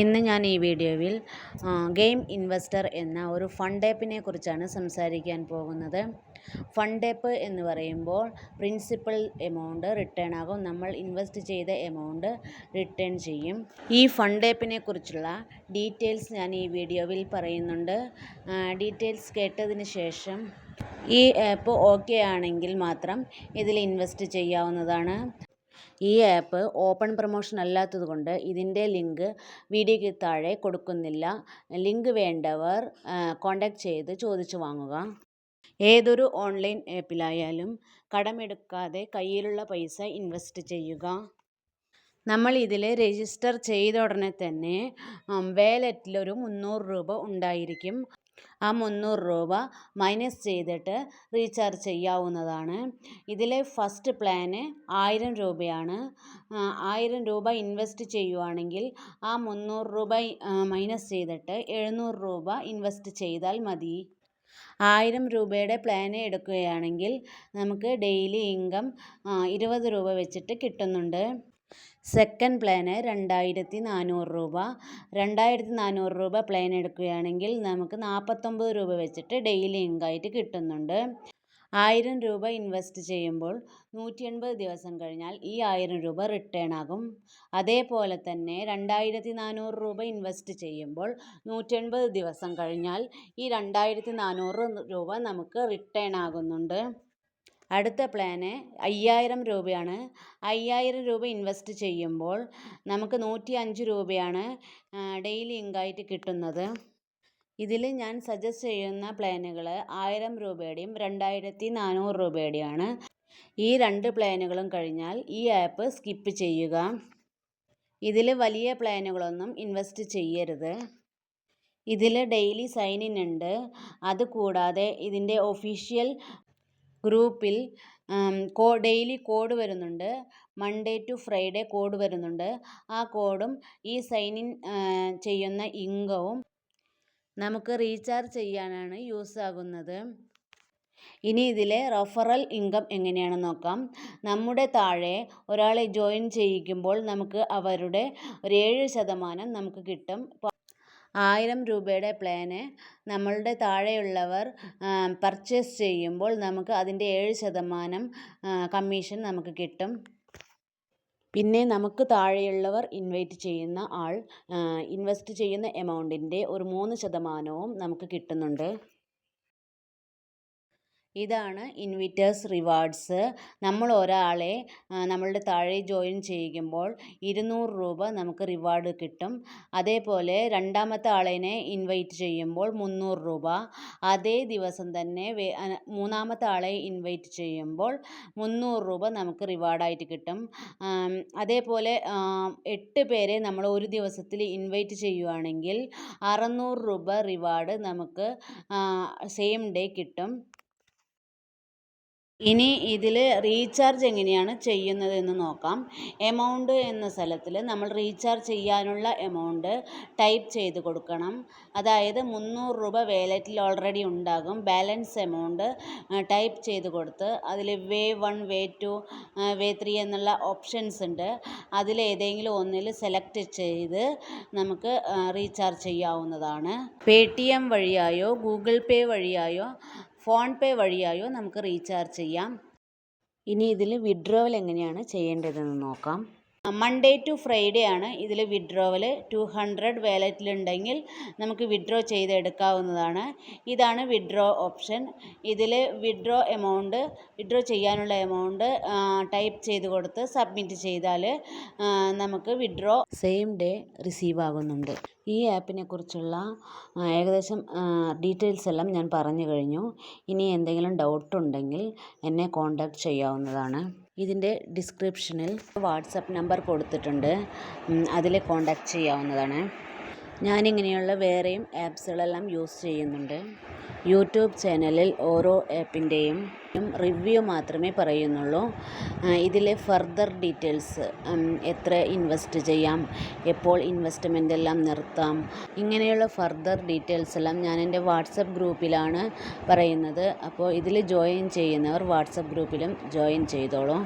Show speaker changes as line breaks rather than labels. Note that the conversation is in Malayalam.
ഇന്ന് ഞാൻ ഈ വീഡിയോയിൽ ഗെയിം ഇൻവെസ്റ്റർ എന്ന ഒരു ഫണ്ട് ആപ്പിനെ കുറിച്ചാണ് സംസാരിക്കാൻ പോകുന്നത്. ഫണ്ട് ആപ്പ് എന്ന് പറയുമ്പോൾ പ്രിൻസിപ്പൽ എമൗണ്ട് റിട്ടേൺ ആകും. നമ്മൾ ഇൻവെസ്റ്റ് ചെയ്ത എമൗണ്ട് റിട്ടേൺ ചെയ്യും. ഈ ഫണ്ട് ആപ്പിനെ കുറിച്ചുള്ള ഡീറ്റെയിൽസ് ഞാൻ ഈ വീഡിയോയിൽ പറയുന്നുണ്ട്. ഡീറ്റെയിൽസ് കേട്ടതിന് ശേഷം ഈ ആപ്പ് ഓക്കെ ആണെങ്കിൽ മാത്രം ഇതിൽ ഇൻവെസ്റ്റ് ചെയ്യാവുന്നതാണ്. ഈ ആപ്പ് ഓപ്പൺ പ്രൊമോഷൻ അല്ലാത്തതുകൊണ്ട് ഇതിന്റെ ലിങ്ക് വീഡിയോയ്ക്ക് താഴെ കൊടുക്കുന്നില്ല. ലിങ്ക് വേണ്ടവർ കോൺടാക്റ്റ് ചെയ്ത് ചോദിച്ചു വാങ്ങുക. ഏതൊരു ഓൺലൈൻ ആപ്പിലായാലും കടമെടുക്കാതെ കയ്യിലുള്ള പൈസ ഇൻവെസ്റ്റ് ചെയ്യുക. നമ്മൾ ഇതിൽ രജിസ്റ്റർ ചെയ്ത ഉടനെ തന്നെ വാലറ്റിലൊരു മുന്നൂറ് രൂപ ഉണ്ടായിരിക്കും. ആ മുന്നൂറ് രൂപ മൈനസ് ചെയ്തിട്ട് റീചാർജ് ചെയ്യാവുന്നതാണ്. ഇതിലെ ഫസ്റ്റ് പ്ലാന് ആയിരം രൂപയാണ്. ആയിരം രൂപ ഇൻവെസ്റ്റ് ചെയ്യുവാണെങ്കിൽ ആ മുന്നൂറ് രൂപ മൈനസ് ചെയ്തിട്ട് എഴുന്നൂറ് രൂപ ഇൻവെസ്റ്റ് ചെയ്താൽ മതി. ആയിരം രൂപയുടെ പ്ലാൻ എടുക്കുകയാണെങ്കിൽ നമുക്ക് ഡെയിലി ഇൻകം ഇരുപത് രൂപ വെച്ചിട്ട് കിട്ടുന്നുണ്ട്. സെക്കൻഡ് പ്ലാന് രണ്ടായിരത്തി നാനൂറ് രൂപ. രണ്ടായിരത്തി നാനൂറ് രൂപ പ്ലാൻ എടുക്കുകയാണെങ്കിൽ നമുക്ക് നാൽപ്പത്തൊമ്പത് രൂപ വെച്ചിട്ട് ഡെയിലി ഇൻകായിട്ട് കിട്ടുന്നുണ്ട്. ആയിരം രൂപ ഇൻവെസ്റ്റ് ചെയ്യുമ്പോൾ നൂറ്റി എൺപത് ദിവസം കഴിഞ്ഞാൽ ഈ ആയിരം രൂപ റിട്ടേൺ ആകും. അതേപോലെ തന്നെ രണ്ടായിരത്തി നാനൂറ് രൂപ ഇൻവെസ്റ്റ് ചെയ്യുമ്പോൾ നൂറ്റി എൺപത് ദിവസം കഴിഞ്ഞാൽ ഈ രണ്ടായിരത്തി നാനൂറ് രൂപ നമുക്ക് റിട്ടേൺ ആകുന്നുണ്ട്. അടുത്ത പ്ലാന് അയ്യായിരം രൂപയാണ്. അയ്യായിരം രൂപ ഇൻവെസ്റ്റ് ചെയ്യുമ്പോൾ നമുക്ക് നൂറ്റി അഞ്ച് രൂപയാണ് ഡെയിലി ഇൻകമായിട്ട് കിട്ടുന്നത്. ഇതിൽ ഞാൻ സജസ്റ്റ് ചെയ്യുന്ന പ്ലാനുകൾ ആയിരം രൂപയുടെയും രണ്ടായിരത്തി നാനൂറ് രൂപയുടെയാണ് ഈ രണ്ട് പ്ലാനുകളും കഴിഞ്ഞാൽ ഈ ആപ്പ് സ്കിപ്പ് ചെയ്യുക. ഇതിൽ വലിയ പ്ലാനുകളൊന്നും ഇൻവെസ്റ്റ് ചെയ്യരുത്. ഇതിൽ ഡെയിലി സൈൻ ഇൻ ഉണ്ട്. അതുകൂടാതെ ഇതിന്റെ ഒഫീഷ്യൽ ഗ്രൂപ്പിൽ കോ ഡെയിലി കോഡ് വരുന്നുണ്ട്. മൺഡേ ടു ഫ്രൈഡേ കോഡ് വരുന്നുണ്ട്. ആ കോഡും ഈ സൈൻ ഇൻ ചെയ്യുന്ന ഇങ്കവും നമുക്ക് റീചാർജ് ചെയ്യാനാണ് യൂസ് ആകുന്നത്. ഇനി ഇതിലെ റഫറൽ ഇൻകം എങ്ങനെയാണ് നോക്കാം. നമ്മുടെ താഴെ ഒരാളെ ജോയിൻ ചെയ്യിക്കുമ്പോൾ നമുക്ക് അവരുടെ ഒരു ഏഴ് ശതമാനം നമുക്ക് കിട്ടും. ആയിരം രൂപയുടെ പ്ലാന് നമ്മളുടെ താഴെയുള്ളവർ പർച്ചേസ് ചെയ്യുമ്പോൾ നമുക്ക് അതിന്റെ ഏഴ് ശതമാനം കമ്മീഷൻ നമുക്ക് കിട്ടും. പിന്നെ നമുക്ക് താഴെയുള്ളവർ ഇൻവൈറ്റ് ചെയ്യുന്ന ആൾ ഇൻവെസ്റ്റ് ചെയ്യുന്ന എമൗണ്ടിന്റെ ഒരു മൂന്ന് ശതമാനവും നമുക്ക് കിട്ടുന്നുണ്ട്. ഇതാണ് ഇൻവിറ്റേഴ്സ് റിവാർഡ്സ്. നമ്മൾ ഒരാളെ നമ്മളുടെ താഴെ ജോയിൻ ചെയ്യുമ്പോൾ ഇരുന്നൂറ് രൂപ നമുക്ക് റിവാർഡ് കിട്ടും. അതേപോലെ രണ്ടാമത്തെ ആളിനെ ഇൻവൈറ്റ് ചെയ്യുമ്പോൾ മുന്നൂറ് രൂപ. അതേ ദിവസം തന്നെ മൂന്നാമത്തെ ആളെ ഇൻവൈറ്റ് ചെയ്യുമ്പോൾ മുന്നൂറ് രൂപ നമുക്ക് റിവാർഡായിട്ട് കിട്ടും. അതേപോലെ എട്ട് പേരെ നമ്മൾ ഒരു ദിവസത്തിൽ ഇൻവൈറ്റ് ചെയ്യുകയാണെങ്കിൽ അറുന്നൂറ് രൂപ റിവാർഡ് നമുക്ക് സെയിം ഡേ കിട്ടും. ഇനി ഇതിൽ റീചാർജ് എങ്ങനെയാണ് ചെയ്യുന്നത് എന്ന് നോക്കാം. എമൗണ്ട് എന്ന സ്ഥലത്തിൽ നമ്മൾ റീചാർജ് ചെയ്യാനുള്ള എമൗണ്ട് ടൈപ്പ് ചെയ്ത് കൊടുക്കണം. അതായത് മുന്നൂറ് രൂപ വാലറ്റിൽ ഓൾറെഡി ഉണ്ടാകും. ബാലൻസ് എമൗണ്ട് ടൈപ്പ് ചെയ്ത് കൊടുത്ത് അതിൽ way one way two way three എന്നുള്ള ഓപ്ഷൻസ് ഉണ്ട്. അതിലേതെങ്കിലും ഒന്നിൽ സെലക്ട് ചെയ്ത് നമുക്ക് റീചാർജ് ചെയ്യാവുന്നതാണ്. പേ ടി എം വഴിയായോ ഗൂഗിൾ പേ വഴിയായോ ഫോൺ പേ വഴിയായോ നമുക്ക് റീചാർജ് ചെയ്യാം. ഇനി ഇതിൽ വിഡ്രോവൽ എങ്ങനെയാണ് ചെയ്യേണ്ടതെന്ന് നോക്കാം. മൺഡേ ടു ഫ്രൈഡേ ആണ് ഇതിൽ വിഡ്രോവൽ ടു ഹൺഡ്രഡ് വാലറ്റിലുണ്ടെങ്കിൽ നമുക്ക് വിഡ്രോ ചെയ്തെടുക്കാവുന്നതാണ്. ഇതാണ് വിഡ്രോ ഓപ്ഷൻ. ഇതിൽ വിഡ്രോ എമൗണ്ട് വിഡ്രോ ചെയ്യാനുള്ള എമൗണ്ട് ടൈപ്പ് ചെയ്ത് കൊടുത്ത് സബ്മിറ്റ് ചെയ്താൽ നമുക്ക് വിഡ്രോ സെയിം ഡേ റിസീവ് ആകുന്നുണ്ട് ഈ ആപ്പിനെ കുറിച്ചുള്ള ഏകദേശം ഡീറ്റെയിൽസ് എല്ലാം ഞാൻ പറഞ്ഞു കഴിഞ്ഞു. ഇനി എന്തെങ്കിലും ഡൗട്ട് ഉണ്ടെങ്കിൽ എന്നെ കോൺടാക്ട് ചെയ്യാവുന്നതാണ്. ഇതിന്റെ ഡിസ്ക്രിപ്ഷനിൽ വാട്സപ്പ് നമ്പർ കൊടുത്തിട്ടുണ്ട്. അതിൽ കോൺടാക്ട് ചെയ്യാവുന്നതാണ്. ഞാനിങ്ങനെയുള്ള വേറെയും ആപ്സുകളെല്ലാം യൂസ് ചെയ്യുന്നുണ്ട്. യൂട്യൂബ് ചാനലിൽ ഓരോ ആപ്പിന്റെയും റിവ്യൂ മാത്രമേ പറയുന്നുള്ളൂ. ഇതിലെ ഫർദർ ഡീറ്റെയിൽസ് എത്ര ഇൻവെസ്റ്റ് ചെയ്യാം എപ്പോൾ ഇൻവെസ്റ്റ്മെന്റ് എല്ലാം നിർത്താം ഇങ്ങനെയുള്ള ഫർദർ ഡീറ്റെയിൽസ് എല്ലാം ഞാൻ എന്റെ വാട്സപ്പ് ഗ്രൂപ്പിലാണ് പറയുന്നത്. അപ്പോൾ ഇതിൽ ജോയിൻ ചെയ്യുന്നവർ വാട്സപ്പ് ഗ്രൂപ്പിലും ജോയിൻ ചെയ്തോളൂ.